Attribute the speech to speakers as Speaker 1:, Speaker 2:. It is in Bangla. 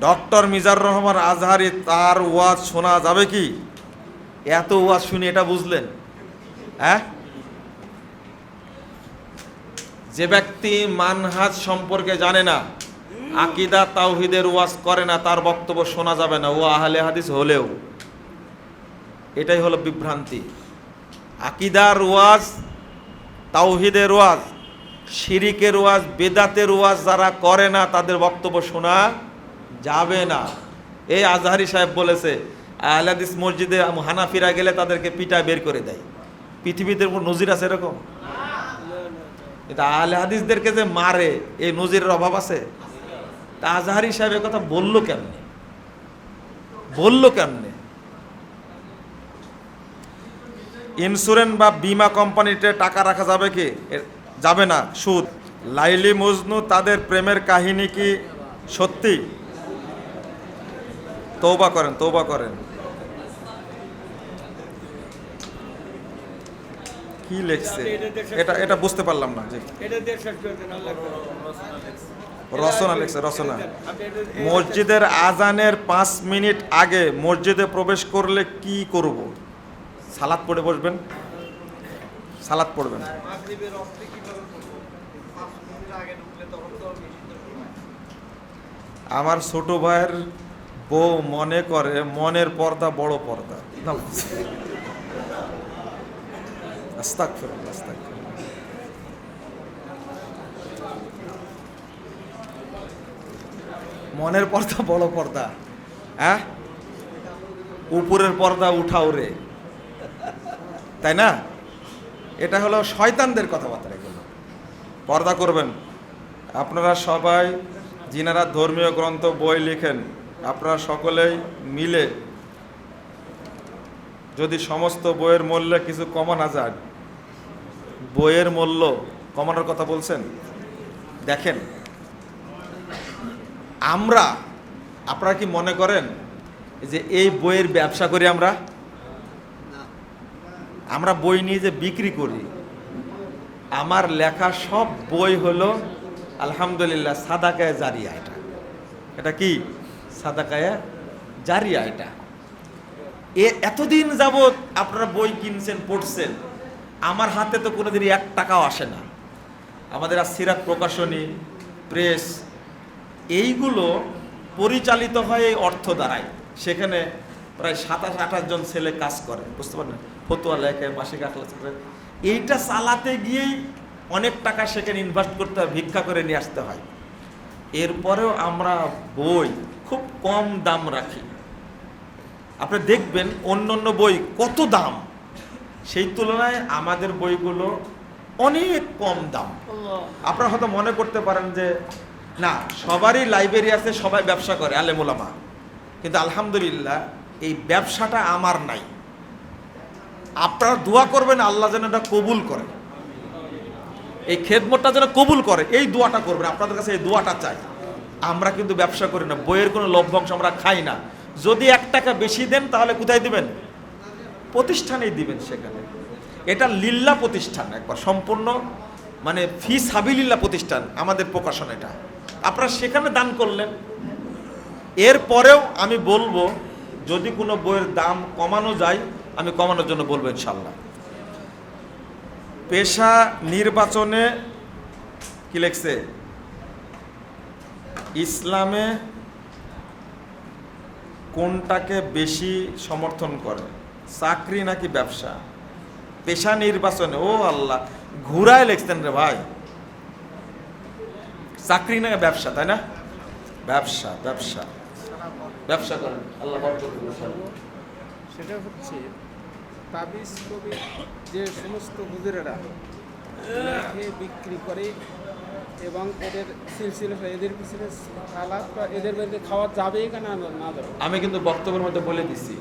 Speaker 1: ডক্টর মিজার রহমান আজহারি, তার ওয়াজ শোনা যাবে কি? এত ওয়াজ শুনে এটা বুঝলেন? হ্যাঁ? যে ব্যক্তি মানহাজ সম্পর্কে জানে না, আকিদা তাওহিদের ওয়াজ করে না, তার বক্তব্য শোনা যাবে না। ও আহলে হাদিস হলেও। এটাই হলো বিভ্রান্তি। আকিদার ওয়াজ, তাওহিদের ওয়াজ, শিরিকের ওয়াজ, বেদাতের ওয়াজ যারা করে না, তাদের বক্তব্য শোনা যাবে না। এই আজহারি সাহেব বলেছে আহলাদিস মসজিদে হানাফিরা গেলে তাদেরকে পিটা বের করে দেয়। পৃথিবীতে কোনো নজির আছে এরকম? এটা আহলে যে মারে, এই নজিরের অভাব আছে? তা আজহারি সাহেব কথা বলল কেমনে? বলল কেমনে? ইন্স্যুরেন্স বা বিমা কোম্পানিতে টাকা রাখা যাবে কি? যাবে না, সুদ। লাইলি মজনু তাদের প্রেমের কাহিনী কি সত্যি? তৌবা করেন তৌবা করেন। কি লেখছে? এটা এটা বুঝতে পারলাম না যে। রচনা লেখছে।
Speaker 2: রসনা
Speaker 1: মসজিদের আজানের পাঁচ মিনিট আগে মসজিদে প্রবেশ করলে কি করব? সালাদ পড়ে বসবেন? সালাদ পড়বেন। আমার ছোট ভাইয়ের বউ মনে করে, মনের পর্দা বড় পর্দা। মনের পর্দা বড় পর্দা। হ্যাঁ? উপরের পর্দা উঠাও রে। তাই না? এটা হলো শয়তানদের কথাবার্তা এগুলো। পর্দা করবেন। আপনারা সবাই, যিনারা ধর্মীয় গ্রন্থ, বই লিখেন আপনারা সকলেই মিলে যদি সমস্ত বইয়ের মূল্যে কিছু কমানো যায়, বইয়ের মূল্য কমানোর কথা বলছেন? দেখেন, আমরা, আপনারা কি মনে করেন যে এই বইয়ের ব্যবসা করি আমরা? আমরা বই নিয়ে যে বিক্রি করি, আমার লেখা সব বই হলো, আলহামদুলিল্লাহ, সাদাকায় জারিয়া এটা। এটা কি? সাদাকায় জারিয়া এটা। এ এতদিন যাবৎ আপনারা বই কিনছেন, পড়ছেন, আমার হাতে তো কোনোদিন এক টাকাও আসে না। আমাদের আর সিরাত প্রকাশনী, প্রেস, এইগুলো পরিচালিত হয় এই অর্থ দ্বারাই। সেখানে প্রায় সাতাশ, আঠাশ জন ছেলে কাজ করে, বুঝতে পারেন ফতুয়া লেখে, মাসিক আখলাস করে। এইটা চালাতে গিয়েই অনেক টাকা সেখানে ইনভেস্ট করতে হয়, ভিক্ষা করে নিয়ে আসতে হয়। এরপরেও আমরা বই খুব কম দাম রাখি। আপনি দেখবেন অন্য অন্য বই কত দাম? সেই তুলনায় আমাদের বইগুলো অনেক কম দাম। আপনারা হয়তো মনে করতে পারেন যে না সবারই লাইব্রেরি আছে সবাই ব্যবসা করে আলেমুলামা কিন্তু আলহামদুলিল্লাহ এই ব্যবসাটা আমার নাই। আপনারা দোয়া করবেন আল্লাহ যেন এটা কবুল করে এই খেদমতটা যেন কবুল করে, এই দোয়াটা করবেন, আপনাদের কাছে এই দোয়াটা চাই। আমরা কিন্তু ব্যবসা করি না, বইয়ের কোনো লভ্যাংশ আমরা খাই না। যদি এক টাকা বেশি দেন, তাহলে কোথায় দিবেন? প্রতিষ্ঠানেই দিবেন সেখানে। এটা লিল্লা প্রতিষ্ঠান একবার, সম্পূর্ণ মানে ফি সাবিলিল্লা প্রতিষ্ঠান, আমাদের প্রকাশন এটা। আপনারা সেখানে দান করলেন। এরপরেও আমি বলব, যদি কোনো বইয়ের দাম কমানো যায়, আমি কমানোর জন্য বলব ইনশাল্লাহ। পেশা নির্বাচনে কি লেখছে? ইসলামে কোনটাকে বেশি সমর্থন করে? চাকরি নাকি ব্যবসা? পেশা নির্বাচনে, ও আল্লাহ, ঘুরায় লেখছেন রে ভাই। চাকরি না ব্যবসা, তাই না? ব্যবসা ব্যবসা। ব্যবসা করেন, আল্লাহ।
Speaker 3: সেটা হচ্ছে তাবিজ কবি যে সমস্ত হুজুরেরা বিক্রি করে এবং এদের সিলসিলা এদের পিছনে এদের মধ্যে খাওয়া যাবে কেন না।
Speaker 1: আমি কিন্তু বক্তব্যের মধ্যে বলে দিছি।